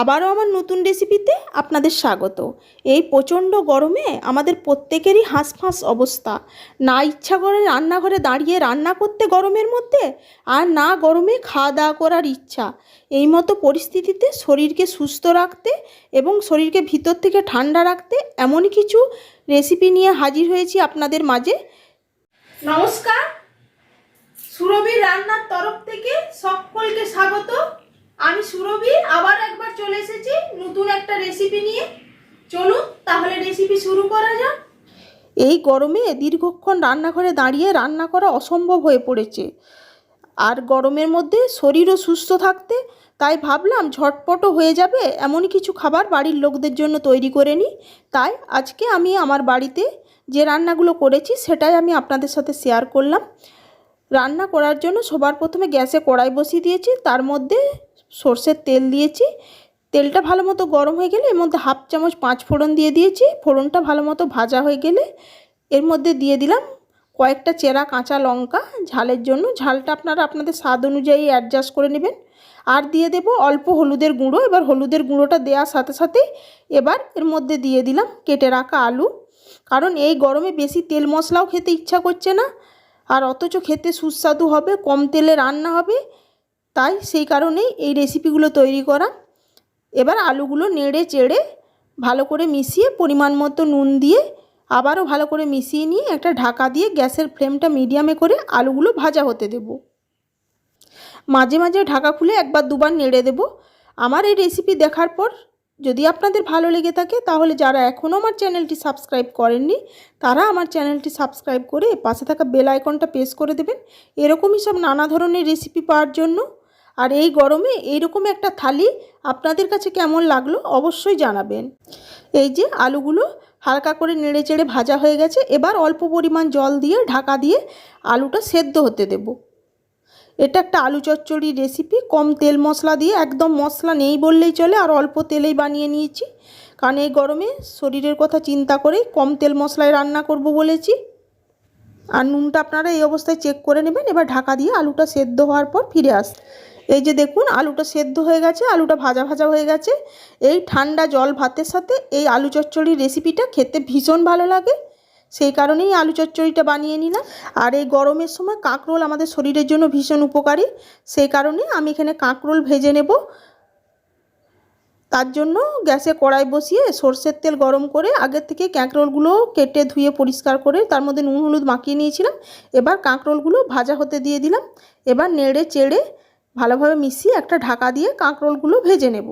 আবারও আমার নতুন রেসিপিতে আপনাদের স্বাগত। এই প্রচণ্ড গরমে আমাদের প্রত্যেকেরই হাঁসফাঁস অবস্থা। না ইচ্ছা করে রান্নাঘরে দাঁড়িয়ে রান্না করতে গরমের মধ্যে, আর না গরমে খাওয়া দাওয়া করার ইচ্ছা। এই মতো পরিস্থিতিতে শরীরকে সুস্থ রাখতে এবং শরীরকে ভিতর থেকে ঠান্ডা রাখতে এমন কিছু রেসিপি নিয়ে হাজির হয়েছি আপনাদের মাঝে। নমস্কার। সুরভির রান্নার তরফ থেকে সকলকে স্বাগত আমি সুরভি আবার একবার চলে এসেছি নতুন একটা রেসিপি নিয়ে চলুন, তাহলে রেসিপি শুরু করা যাক। এই গরমে দীর্ঘক্ষণ রান্নাঘরে দাঁড়িয়ে রান্না করা অসম্ভব হয়ে পড়েছে। আর গরমের মধ্যে শরীরও সুস্থ থাকতে, তাই ভাবলাম ঝটপটও হয়ে যাবে এমনই কিছু খাবার বাড়ির লোকদের জন্য তৈরি করে নিই। তাই আজকে আমি আমার বাড়িতে যে রান্নাগুলো করেছি সেটাই আমি আপনাদের সাথে শেয়ার করলাম। রান্না করার জন্য সবার প্রথমে গ্যাসে কড়াই বসিয়ে দিয়েছি, তার মধ্যে সর্ষের তেল দিয়েছি তেলটা ভালো মতো গরম হয়ে গেলে এর মধ্যে হাফ চামচ পাঁচ ফোড়ন দিয়ে দিয়েছি। ফোড়নটা ভালো মতো ভাজা হয়ে গেলে এর মধ্যে দিয়ে দিলাম কয়েকটা চেরা কাঁচা লঙ্কা ঝালের জন্য। ঝালটা আপনারা আপনাদের স্বাদ অনুযায়ী অ্যাডজাস্ট করে নেবেন। আর দিয়ে দেব অল্প হলুদের গুঁড়ো। এবার হলুদের গুঁড়োটা দেওয়ার সাথে সাথেই এবার এর মধ্যে দিয়ে দিলাম কেটে রাখা আলু। কারণ এই গরমে বেশি তেল মশলাও খেতে ইচ্ছা করছে না। আর অথচ খেতে সুস্বাদু হবে, কম তেলে রান্না হবে। তাই সেই কারণেই এই রেসিপিগুলো তৈরি করা। এবার আলুগুলো নেড়ে চেড়ে ভালো করে মিশিয়ে পরিমাণ মতো নুন দিয়ে আবারও ভালো করে মিশিয়ে নিয়ে একটা ঢাকা দিয়ে গ্যাসের ফ্লেমটা মিডিয়ামে করে আলুগুলো ভাজা হতে দেব। মাঝে মাঝে ঢাকা খুলে একবার দুবার নেড়ে দেব। আমার এই রেসিপি দেখার পর যদি আপনাদের ভালো লেগে থাকে তাহলে যারা এখনও আমার চ্যানেলটি সাবস্ক্রাইব করেননি, তারা আমার চ্যানেলটি সাবস্ক্রাইব করে পাশে থাকা বেল আইকনটা প্রেস করে দেবেন। এরকমই সব নানা ধরনের রেসিপি পাওয়ার জন্য আর এই গরমে এইরকম একটা থালি আপনাদের কাছে কেমন লাগল অবশ্যই জানাবেন। এই যে আলুগুলো হালকা করে নেড়ে চেড়ে ভাজা হয়ে গেছে, এবার অল্প পরিমাণ জল দিয়ে ঢাকা দিয়ে আলুটা সেদ্ধ হতে দেব। এটা একটা আলু চচ্চড়ি রেসিপি কম তেল মশলা দিয়ে, একদম মশলা নেই বললেই চলে, আর অল্প তেলেই বানিয়ে নিয়েছি। কারণ এই গরমে শরীরের কথা চিন্তা করেই কম তেল মশলায় রান্না করব বলেছি। আর নুনটা আপনারা এই অবস্থায় চেক করে নেবেন, এবার ঢাকা দিয়ে আলুটা সেদ্ধ হওয়ার পর ফিরে আস এই যে দেখুন, আলুটা সেদ্ধ হয়ে গেছে, আলুটা ভাজা ভাজা হয়ে গেছে। এই ঠান্ডা জল ভাতের সাথে এই আলু চচ্চড়ির রেসিপিটা খেতে ভীষণ ভালো লাগে। সেই কারণেই আলু চচ্চড়িটা বানিয়ে নিলাম। আর এই গরমের সময় কাঁকরোল আমাদের শরীরের জন্য ভীষণ উপকারী। সেই কারণে আমি এখানে কাঁকরোল ভেজে নেব। তার জন্য গ্যাসে কড়াই বসিয়ে সর্ষের তেল গরম করে আগের থেকে কাঁকরোলগুলো কেটে ধুয়ে পরিষ্কার করে তার মধ্যে নুন, হলুদ মাখিয়ে নিয়েছিলাম। এবার কাঁকরোলগুলো ভাজা হতে দিয়ে দিলাম। এবার নেড়ে চেড়ে ভালোভাবে মিশিয়ে একটা ঢাকা দিয়ে কাঁকরোলগুলো ভেজে নেব।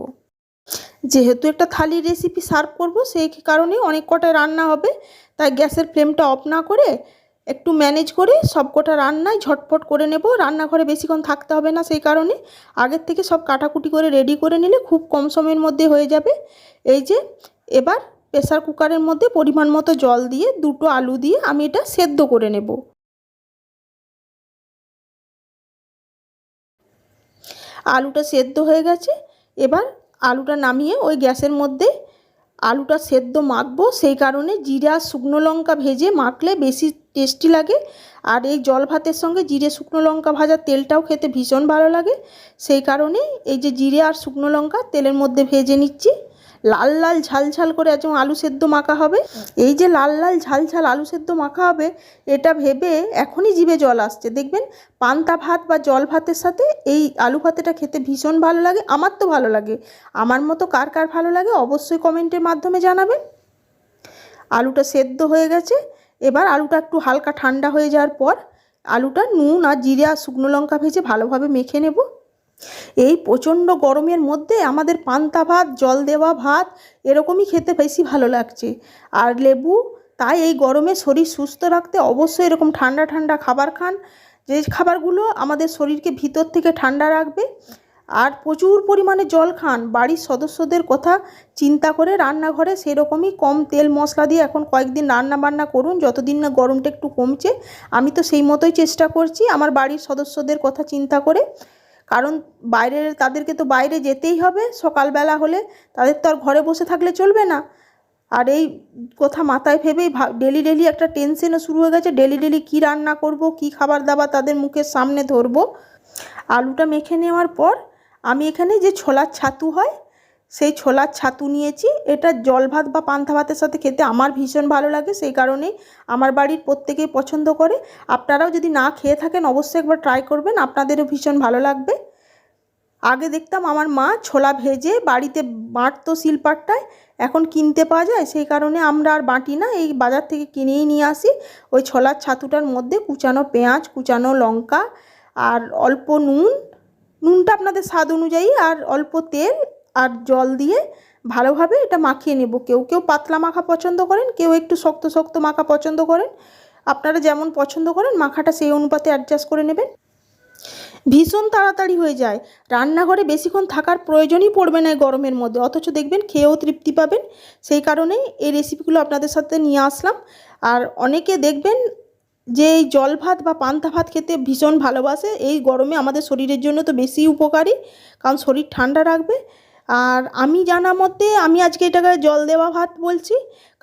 যেহেতু একটা থালির রেসিপি সার্ভ করব, সেই কারণে অনেক কটা রান্না হবে। তাই গ্যাসের ফ্লেমটা অফ না করে একটু ম্যানেজ করে সব কটা রান্নায় ঝটফট করে নেব। রান্নাঘরে বেশিক্ষণ থাকতে হবে না সেই কারণে। আগের থেকে সব কাটাকুটি করে রেডি করে নিলে খুব কম সময়ের মধ্যে হয়ে যাবে। এই যে, এবার প্রেসার কুকারের মধ্যে পরিমাণ মতো জল দিয়ে দুটো আলু দিয়ে আমি এটা সেদ্ধ করে নেব। আলুটা সেদ্ধ হয়ে গেছে। এবার আলুটা নামিয়ে ওই গ্যাসের মধ্যে আলুটা সেদ্ধ মাখবো। সেই কারণে জিরা শুকনো লঙ্কা ভেজে মাখলে বেশি টেস্টি লাগে। আর এই জল ভাতের সঙ্গে জিরে শুকনো লঙ্কা ভাজার তেলটাও খেতে ভীষণ ভালো লাগে। সেই কারণে এই যে জিরে আর শুকনো লঙ্কা তেলের মধ্যে ভেজে নিচ্ছি। লাল লাল ঝাল ঝাল করে আজ আলু সেদ্ধ মাখা হবে, এই যে লাল লাল ঝাল ঝাল আলু সেদ্ধ মাখা হবে, এটা ভেবে এখনই জিভে জল আসছে। দেখবেন পান্তা ভাত বা জল ভাতের সাথে এই আলু ভাতেটা খেতে ভীষণ ভালো লাগে, আমার তো ভালো লাগে। আমার মতো কার কার ভালো লাগে অবশ্যই কমেন্টের মাধ্যমে জানাবেন। আলুটা সেদ্ধ হয়ে গেছে, এবার আলুটা একটু হালকা ঠান্ডা হয়ে যাওয়ার পর আলুটা নুন আর জিরে আর শুকনো লঙ্কা ভেজে ভালোভাবে মেখে নেব। এই প্রচণ্ড গরমের মধ্যে আমাদের পান্তা ভাত, জল দেওয়া ভাত এরকমই খেতে বেশি ভালো লাগছে। আর লেবু, তাই এই গরমে শরীর সুস্থ রাখতে অবশ্যই এরকম ঠান্ডা ঠান্ডা খাবার খান। যে খাবারগুলো আমাদের শরীরকে ভিতর থেকে ঠান্ডা রাখবে। আর প্রচুর পরিমাণে জল খান। বাড়ির সদস্যদের কথা চিন্তা করে রান্নাঘরে সেরকমই কম তেল মশলা দিয়ে এখন কয়েকদিন রান্না বান্না করুন। যতদিন না গরমটা একটু কমছে, আমি তো সেই মতোই চেষ্টা করছি। আমার বাড়ির সদস্যদের কথা চিন্তা করে কারণ বাইরে, তাদেরকে তো বাইরে যেতেই হবে। সকালবেলা হলে তাদের তো আর ঘরে বসে থাকলে চলবে না। আর এই কথা মাথায় ভেবেই ডেলি ডেলি একটা টেনশনও শুরু হয়ে গেছে, ডেলি ডেলি কী রান্না করব, কি খাবার দাবার তাদের মুখের সামনে ধরবো। আলুটা মেখে নেওয়ার পর আমি এখানে যে ছোলার ছাতু হয় সেই ছোলার ছাতু নিয়েছি। এটা জল ভাত বা পান্থা ভাতের সাথে খেতে আমার ভীষণ ভালো লাগে, সেই কারণেই আমার বাড়ির প্রত্যেকেই পছন্দ করে। আপনারাও যদি না খেয়ে থাকেন, অবশ্যই একবার ট্রাই করবেন, আপনাদেরও ভীষণ ভালো লাগবে। আগে দেখতাম আমার মা ছোলা ভেজে বাড়িতে বাটতো শিলপাট্টায়, এখন কিনতে পাওয়া যায়, সেই কারণে আমরা আর বাঁটি না, এই বাজার থেকে কিনেই নিয়ে আসি। ওই ছোলার ছাতুটার মধ্যে কুচানো পেঁয়াজ, কুচানো লঙ্কা আর অল্প নুন। নুনটা আপনাদের স্বাদ অনুযায়ী আর অল্প তেল আর জল দিয়ে ভালোভাবে এটা মাখিয়ে নেব। কেউ কেউ পাতলা মাখা পছন্দ করেন, কেউ একটু শক্ত শক্ত মাখা পছন্দ করেন। আপনারা যেমন পছন্দ করেন, মাখাটা সেই অনুপাতে অ্যাডজাস্ট করে নেবেন। ভীষণ তাড়াতাড়ি হয়ে যায়। রান্নাঘরে বেশিক্ষণ থাকার প্রয়োজনই পড়বে না গরমের মধ্যে। অথচ দেখবেন খেয়েও তৃপ্তি পাবেন। সেই কারণেই এই রেসিপিগুলো আপনাদের সাথে নিয়ে আসলাম। আর অনেকে দেখবেন যে এই জল ভাত বা পান্তা ভাত খেতে ভীষণ ভালোবাসে। এই গরমে আমাদের শরীরের জন্য তো বেশি উপকারী। কারণ শরীর ঠান্ডা রাখবে। আর আমি জানা মতে আমি আজকে এটাকে জল দেওয়া ভাত বলছি।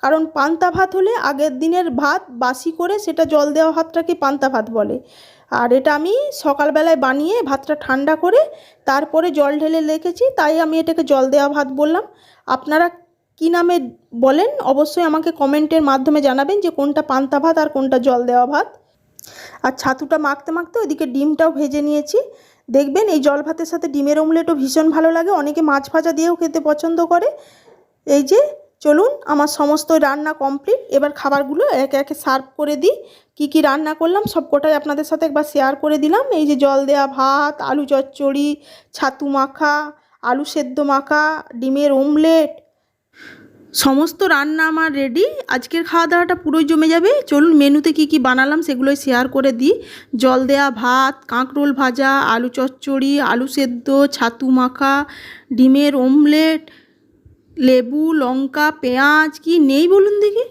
কারণ পান্তা ভাত হলে আগের দিনের ভাত বাসি করে সেটা জল দেওয়া ভাতটাকে পান্তা ভাত বলে। আর এটা আমি সকালবেলায় বানিয়ে ভাতটা ঠান্ডা করে তারপরে জল ঢেলে রেখেছি, তাই আমি এটাকে জল দেওয়া ভাত বললাম। আপনারা কী নামে বলেন? অবশ্যই আমাকে কমেন্টের মাধ্যমে জানাবেন যে কোনটা পান্তা ভাত আর কোনটা জল দেওয়া ভাত। আর ছাতুটা মাখতে মাখতে ওইদিকে ডিমটাও ভেজে নিয়েছি। দেখবেন এই জল ভাতের সাথে ডিমের অমলেটও ভীষণ ভালো লাগে। অনেকে মাছ ভাজা দিয়েও খেতে পছন্দ করে। এই যে, চলুন আমার সমস্ত রান্না কমপ্লিট এবার খাবারগুলো একে একে সার্ভ করে দিই। কী কী রান্না করলাম সব কটাই আপনাদের সাথে একবার শেয়ার করে দিলাম। এই যে জল দেওয়া ভাত, আলু চচ্চড়ি, ছাতু মাখা, আলু সেদ্ধ মাখা, ডিমের অমলেট সমস্ত রান্না আমার রেডি আজকের খাওয়া দাওয়াটা পুরোই জমে যাবে। চলুন মেনুতে কি কি বানালাম সেগুলোই শেয়ার করে দিই। জল দেয়া ভাত, কাঁকরোল ভাজা, আলু চচ্চড়ি, আলু সেদ্ধ, ছাতু মাখা, ডিমের অমলেট লেবু, লঙ্কা, পেঁয়াজ, কি নেই বলুন দেখি।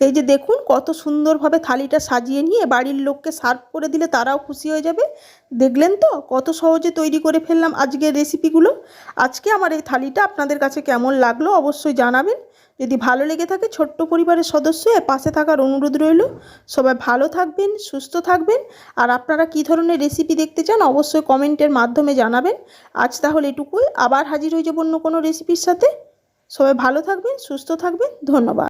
এই যে দেখুন, কত সুন্দরভাবে থালিটা সাজিয়ে নিয়ে বাড়ির লোককে সার্ভ করে দিলে তারাও খুশি হয়ে যাবে। দেখলেন তো, কত সহজে তৈরি করে ফেললাম আজকের রেসিপিগুলো আজকে আমার এই থালিটা আপনাদের কাছে কেমন লাগল অবশ্যই জানাবেন। যদি ভালো লেগে থাকে, ছোট্ট পরিবারের সদস্য পাশে থাকার অনুরোধ রইল। সবাই ভালো থাকবেন, সুস্থ থাকবেন। আর আপনারা কী ধরনের রেসিপি দেখতে চান অবশ্যই কমেন্টের মাধ্যমে জানাবেন। আজ তাহলে এটুকুই। আবার হাজির হয়ে যাব অন্য কোনো রেসিপির সাথে। সবাই ভালো থাকবেন, সুস্থ থাকবেন। ধন্যবাদ।